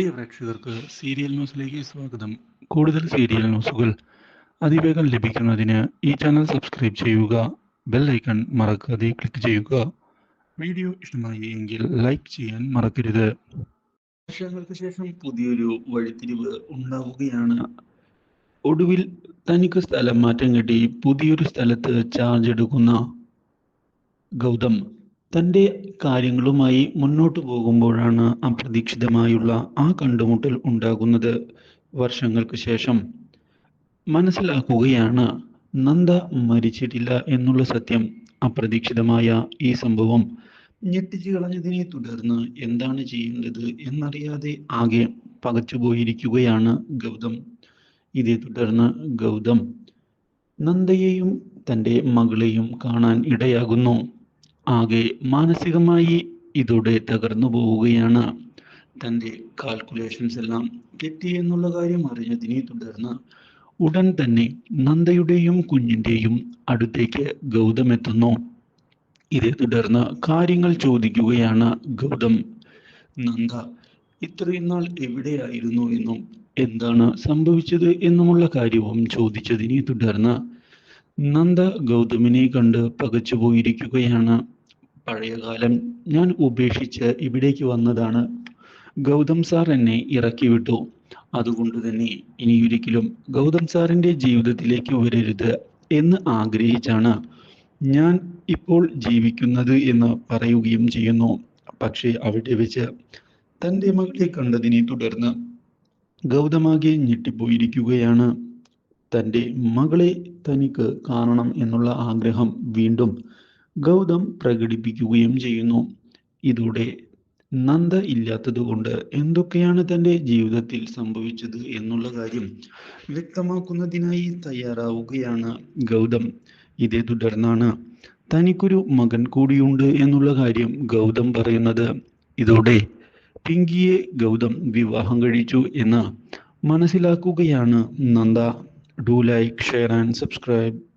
പ്രിയ പ്രേക്ഷകർക്ക് സീരിയൽ ന്യൂസിലേക്ക് സ്വാഗതം. കൂടുതൽ സീരിയൽ ന്യൂസുകൾ അതിവേഗം ലഭിക്കുന്നതിന് ഈ ചാനൽ സബ്സ്ക്രൈബ് ചെയ്യുക ബെൽ ഐക്കൺ മറക്കാതെ ക്ലിക്ക് ചെയ്യുക. വീഡിയോ ഇഷ്ടമായി എങ്കിൽ ലൈക്ക് ചെയ്യാൻ മറക്കരുത്. വർഷങ്ങൾക്ക് ശേഷം പുതിയൊരു വഴിത്തിരിവ് ഉണ്ടാവുകയാണ്. ഒടുവിൽ തനിക്ക് സ്ഥലം മാറ്റം കിട്ടി. പുതിയൊരു സ്ഥലത്ത് ചാർജ് എടുക്കുന്ന ഗൗതം തന്റെ കാര്യങ്ങളുമായി മുന്നോട്ട് പോകുമ്പോഴാണ് അപ്രതീക്ഷിതമായുള്ള ആ കണ്ടുമുട്ടൽ ഉണ്ടാകുന്നത്. വർഷങ്ങൾക്ക് ശേഷം മനസ്സിലാക്കുകയാണ് നന്ദ മരിച്ചിട്ടില്ല എന്നുള്ള സത്യം. അപ്രതീക്ഷിതമായ ഈ സംഭവം ഞെട്ടിച്ചു കളഞ്ഞതിനെ തുടർന്ന് എന്താണ് ചെയ്യേണ്ടത് എന്നറിയാതെ ആകെ പകച്ചുപോയിരിക്കുകയാണ് ഗൗതം. ഇതേ തുടർന്ന് ഗൗതം നന്ദയെയും തന്റെ മകളെയും കാണാൻ ഇടയാകുന്നു. ആകെ മാനസികമായി ഇതോടെ തകർന്നു പോവുകയാണ്. തന്റെ കാൽക്കുലേഷൻസ് എല്ലാം തെറ്റി എന്നുള്ള കാര്യം അറിഞ്ഞതിനെ തുടർന്ന് ഉടൻ തന്നെ നന്ദയുടെയും കുഞ്ഞിന്റെയും അടുത്തേക്ക് ഗൗതം എത്തുന്നു. ഇതേ തുടർന്ന് കാര്യങ്ങൾ ചോദിക്കുകയാണ് ഗൗതം. നന്ദ ഇത്രയും നാൾ എവിടെയായിരുന്നു എന്നും എന്താണ് സംഭവിച്ചത് എന്നുമുള്ള കാര്യവും ചോദിച്ചതിനെ തുടർന്ന് നന്ദ ഗൗതമിനെ കണ്ട് പകച്ചു പോയിരിക്കുകയാണ് പഴയകാലം ഞാൻ ഉപേക്ഷിച്ച് ഇവിടേക്ക് വന്നതാണ്. ഗൗതം സാർ എന്നെ ഇറക്കി വിട്ടു. അതുകൊണ്ട് തന്നെ ഇനിയൊരിക്കലും ഗൗതം സാറിന്റെ ജീവിതത്തിലേക്ക് വരരുത് എന്ന് ആഗ്രഹിച്ചാണ് ഞാൻ ഇപ്പോൾ ജീവിക്കുന്നത് എന്ന് പറയുകയും ചെയ്യുന്നു. പക്ഷേ അവിടെ വെച്ച് തന്റെ മകളെ കണ്ടതിനെ തുടർന്ന് ഗൗതമാകെ ഞെട്ടിപ്പോയിരിക്കുകയാണ്. തന്റെ മകളെ തനിക്ക് കാണണം എന്നുള്ള ആഗ്രഹം വീണ്ടും ഗൗതം പ്രകടിപ്പിക്കുകയും ചെയ്യുന്നു. ഇതോടെ നന്ദ ഇല്ലാത്തതുകൊണ്ട് എന്തൊക്കെയാണ് തന്റെ ജീവിതത്തിൽ സംഭവിച്ചത് എന്നുള്ള കാര്യം വ്യക്തമാക്കുന്നതിനായി തയ്യാറാവുകയാണ് ഗൗതം. ഇതേ തുടർന്നാണ് തനിക്കൊരു മകൻ കൂടിയുണ്ട് എന്നുള്ള കാര്യം ഗൗതം പറയുന്നത്. ഇതോടെ പിങ്കിയെ ഗൗതം വിവാഹം കഴിച്ചു എന്ന് മനസ്സിലാക്കുകയാണ് Nanda. Do like share and subscribe.